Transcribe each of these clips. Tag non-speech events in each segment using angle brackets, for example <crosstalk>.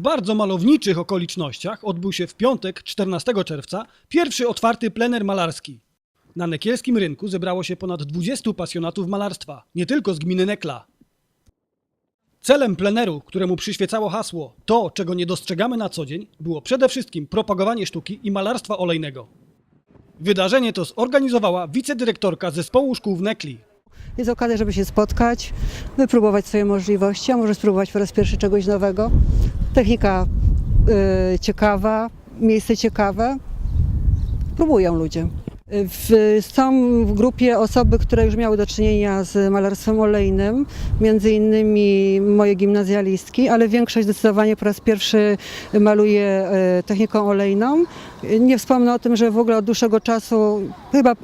bardzo malowniczych okolicznościach odbył się w piątek 14 czerwca pierwszy otwarty plener malarski. Na nekielskim rynku zebrało się ponad 20 pasjonatów malarstwa, nie tylko z gminy Nekla. Celem pleneru, któremu przyświecało hasło to, czego nie dostrzegamy na co dzień, było przede wszystkim propagowanie sztuki i malarstwa olejnego. Wydarzenie to zorganizowała wicedyrektorka zespołu szkół w Nekli, Jest okazja, żeby się spotkać, wypróbować swoje możliwości, a może spróbować po raz pierwszy czegoś nowego. Technika y, ciekawa, miejsce ciekawe. Próbują ludzie. W, są w grupie osoby, które już miały do czynienia z malarstwem olejnym, między innymi moje gimnazjalistki, ale większość zdecydowanie po raz pierwszy maluje e, techniką olejną. Nie wspomnę o tym, że w ogóle od dłuższego czasu, chyba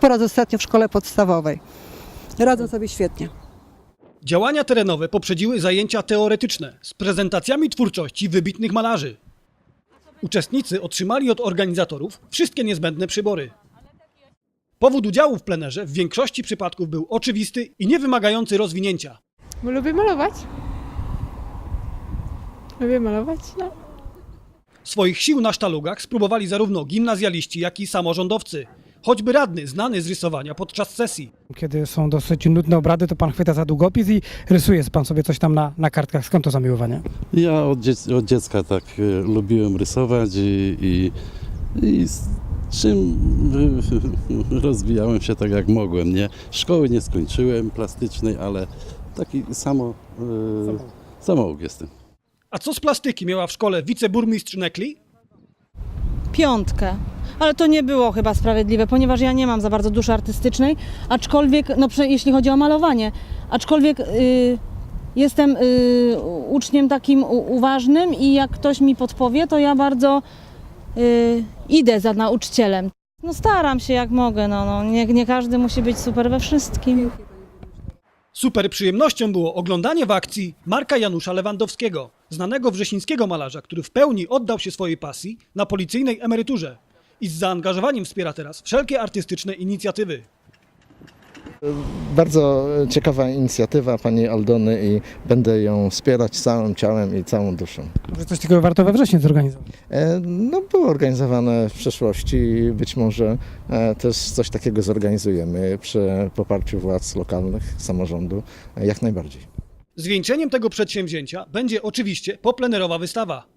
po raz ostatnio w szkole podstawowej. Radzą sobie świetnie. Działania terenowe poprzedziły zajęcia teoretyczne z prezentacjami twórczości wybitnych malarzy. Uczestnicy otrzymali od organizatorów wszystkie niezbędne przybory. Powód udziału w plenerze w większości przypadków był oczywisty i niewymagający rozwinięcia. Bo lubię malować. Lubię malować, no. Swoich sił na sztalugach spróbowali zarówno gimnazjaliści, jak i samorządowcy. Choćby radny znany z rysowania podczas sesji. Kiedy są dosyć nudne obrady, to pan chwyta za długopis i rysuje pan sobie coś tam na, na kartkach. Skąd to zamiłowanie? Ja od, dziec od dziecka tak e, lubiłem rysować i, i, i z czym e, <laughs> rozwijałem się tak jak mogłem. Nie? Szkoły nie skończyłem plastycznej, ale taki samo, e, samouk jestem. A co z plastyki miała w szkole wiceburmistrz Nekli? piątkę. Ale to nie było chyba sprawiedliwe, ponieważ ja nie mam za bardzo duszy artystycznej, aczkolwiek, no jeśli chodzi o malowanie, aczkolwiek y, jestem y, uczniem takim uważnym i jak ktoś mi podpowie, to ja bardzo y, idę za nauczycielem. No staram się jak mogę, no, no nie, nie każdy musi być super we wszystkim. Super przyjemnością było oglądanie w akcji Marka Janusza Lewandowskiego, znanego wrzesińskiego malarza, który w pełni oddał się swojej pasji na policyjnej emeryturze i z zaangażowaniem wspiera teraz wszelkie artystyczne inicjatywy. Bardzo ciekawa inicjatywa pani Aldony i będę ją wspierać całym ciałem i całą duszą. Może coś takiego warto we wrześniu zorganizować. E, No, było organizowane w przeszłości i być może e, też coś takiego zorganizujemy przy poparciu władz lokalnych, samorządu, e, jak najbardziej. Zwieńczeniem tego przedsięwzięcia będzie oczywiście poplenerowa wystawa.